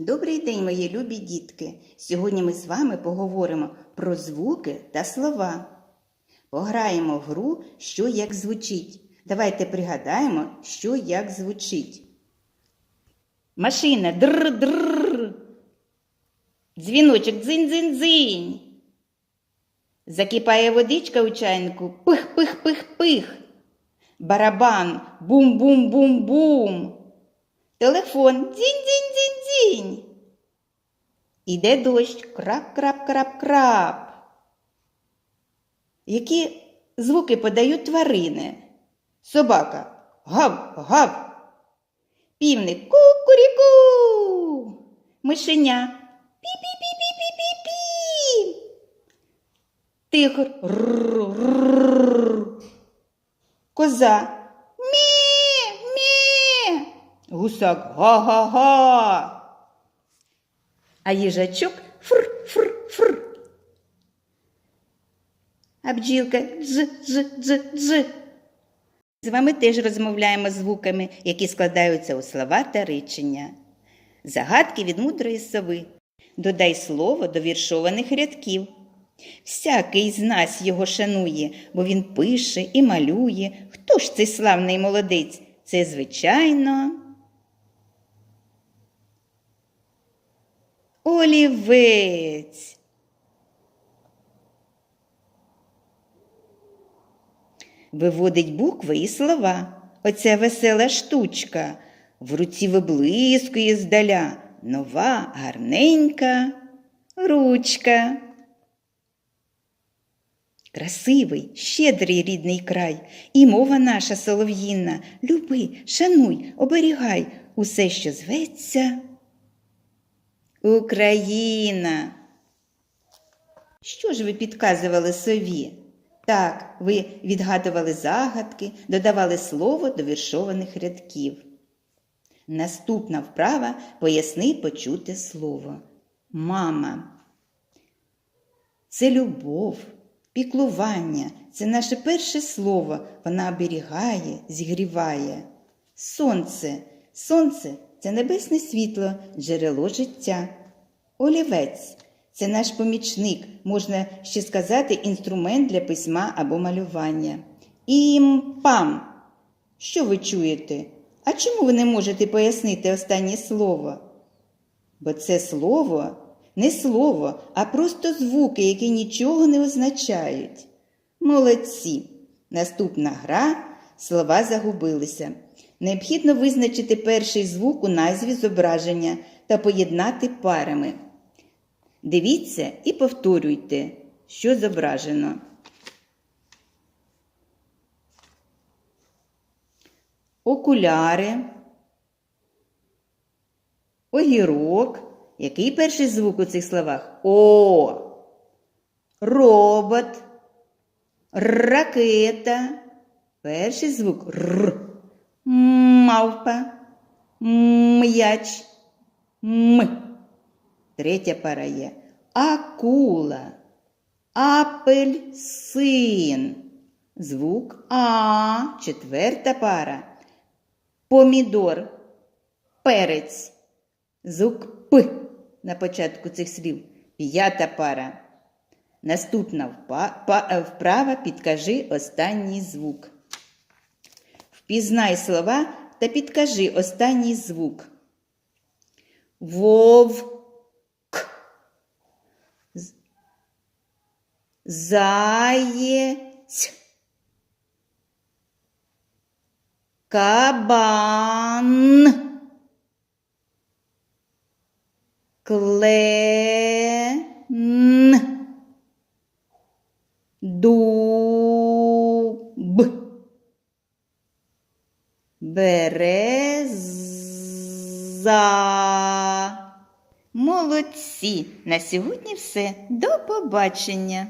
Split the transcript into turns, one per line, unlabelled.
Добрий день, мої любі дітки! Сьогодні ми з вами поговоримо про звуки та слова. Пограємо в гру, що як звучить. Давайте пригадаємо, що як звучить. Машина др-др. Дзвіночок дзинь-дзинь-дзинь. Закипає водичка у чайнику. Пих-пих-пих-пих. Барабан бум-бум-бум-бум. Телефон дзінь-дзінь-дзінь-дзінь. Іде дощ крап-крап-крап-крап. Які звуки подають тварини? Собака гав-гав. Півник ку-куріку. Мишеня пі-пі-пі-пі-пі-пі-пі. Тигр. Коза. Гусак га-га-га. А їжачок фр-фр-фр. А бджілка дж-дж-дж-дж. З вами теж розмовляємо звуками, які складаються у слова та речення. Загадки від мудрої сови. Додай слово до віршованих рядків. Всякий з нас його шанує, бо він пише і малює. Хто ж цей славний молодець? Це, звичайно. Олівець. Виводить букви і слова. Оця весела штучка. В руці виблискує здаля нова гарненька ручка. Красивий, щедрий рідний край, і мова наша солов'їна. Люби, шануй, оберігай усе, що зветься. Україна. Що ж ви підказували сові? Так, ви відгадували загадки, додавали слово до віршованих рядків. Наступна вправа поясни почуте слово. Мама. Це любов, піклування, це наше перше слово. Вона оберігає, зігріває. Сонце. Сонце це небесне світло, джерело життя. Олівець це наш помічник, можна ще сказати, інструмент для письма або малювання. Імпам. Що ви чуєте? А чому ви не можете пояснити останнє слово? Бо це слово не слово, а просто звуки, які нічого не означають. Молодці. Наступна гра слова загубилися. Необхідно визначити перший звук у назві зображення та поєднати парами. Дивіться і повторюйте, що зображено. Окуляри, огірок. Який перший звук у цих словах? О. Робот, ракета. Перший звук Р. Мавпа, м'яч, М. Третя пара є. Акула, апельсин. Звук А. Четверта пара. Помідор, перець. Звук П на початку цих слів. П'ята пара. Наступна вправа підкажи останній звук. Впізнай слова та підкажи останній звук. Вовк. Заєць. Кабан. Клен. Береза. Молодці! На сьогодні все. До побачення!